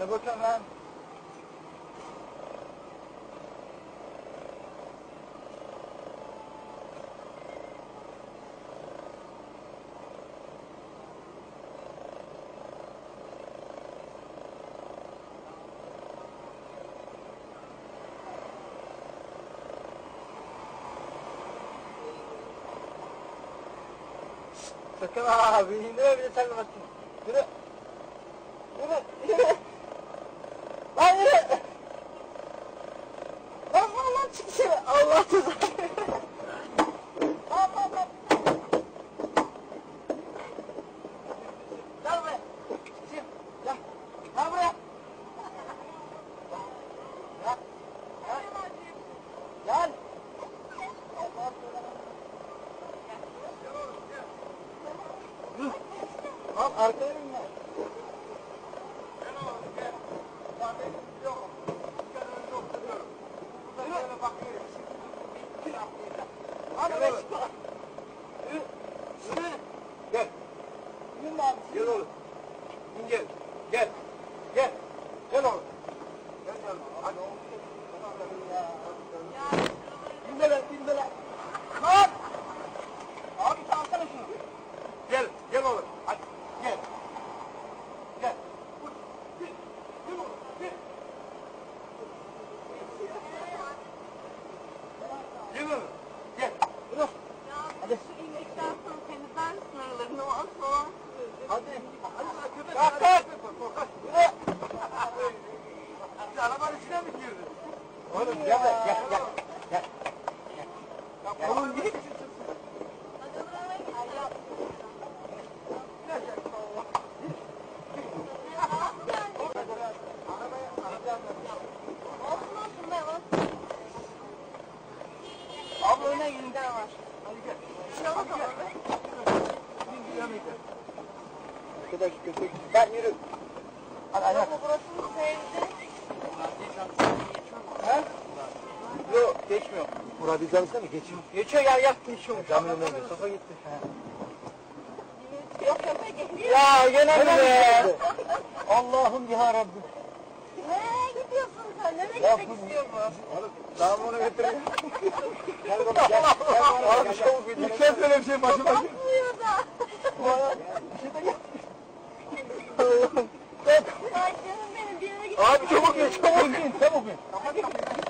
Ne bakıyorsun lan? Sakın abi, indir bir de sen bakayım. Yürü. Yürü, yürü. Lan yürü. Lan lan lan çık dışarı. Allah cezanı. Lan lan lan. Gel buraya. Çık. Gel. Gel buraya. Gel. Gel. Gel. Allah cezanı. Lan arkaya binme. Gel oğlum gel. Ya benim yok. Gel önce oturuyorum. Let's go. Hadi. Kalk, kalk. Siz arabanın içine mi girdin? Oğlum gel, gel, gel. Gel. Gel. Gel. Oğlum git. Abla öne de var. Hadi gel. Bin kilometre. Arkadaş köpek. Gel yürü. Hadi. Ama burasını sevdi. He? Yok geçmiyor. Murat izlemişse mi? Geçiyor. Geçiyor gel gel. Geçiyor. Camın önüne gidiyor. Sofa gitti. Yok köpek geliyor. Ya gene mi be? Allah'ım ya Rabbim. Nereye gidiyorsun sen? Nereye gitmek istiyor bu? Oğlum daha bunu getireyim. gel bana gel. 아, 저보기, 저보기, 저보기.